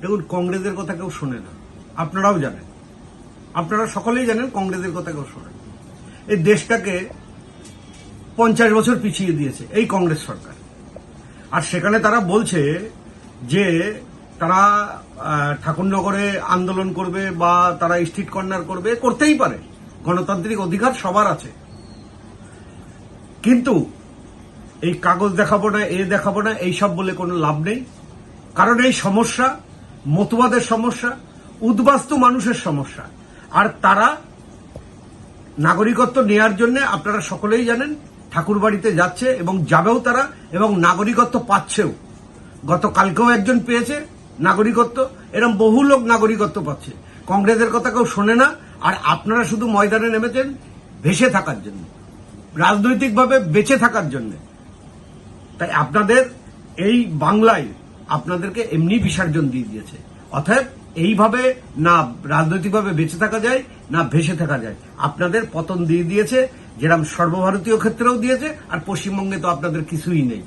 দেখুন, কংগ্রেসের কথা কেউ শোনে না। আপনারাও জানেন। আপনারা সকলেই জানেন কংগ্রেসের কথা কেউ শোনেন এই দেশটাকে পঞ্চাশ বছর পিছিয়ে দিয়েছে এই কংগ্রেস সরকার। আর সেখানে তারা বলছে যে তারা ঠাকুরনগরে আন্দোলন করবে বা তারা স্ট্রিট কর্নার করবে, করতেই পারে। গণতান্ত্রিক অধিকার সবার আছে। কিন্তু এই কাগজ দেখাবো না, এ দেখাবো না, এইসব বলে কোনো লাভ নেই। কারণ এই সমস্যা মতবাদের সমস্যা, উদ্বাস্তু মানুষের সমস্যা। আর তারা নাগরিকত্ব নেয়ার জন্য আপনারা সকলেই জানেন ঠাকুর বাড়িতে যাচ্ছে এবং যাবেও তারা, এবং নাগরিকত্ব পাচ্ছেও। গতকালকেও একজন পেয়েছে নাগরিকত্ব এরকম বহু লোক নাগরিকত্ব পাচ্ছে। কংগ্রেসের কথা কেউ শোনে না, আর আপনারা শুধু ময়দানে নেমেছেন ভেসে থাকার জন্য, রাজনৈতিকভাবে বেঁচে থাকার জন্য। তাই আপনাদের এই বাংলায় আপনাদেরকে এমনি বিসর্জন দিয়ে দিয়েছে। অর্থাৎ এইভাবে না রাজনৈতিকভাবে বেঁচে থাকা যায়, না ভেসে থাকা যায়। আপনাদের পতন দিয়ে দিয়েছে যেরকম সর্বভারতীয় ক্ষেত্রেও দিয়েছে, আর পশ্চিমবঙ্গে তো আপনাদের কিছুই নেই।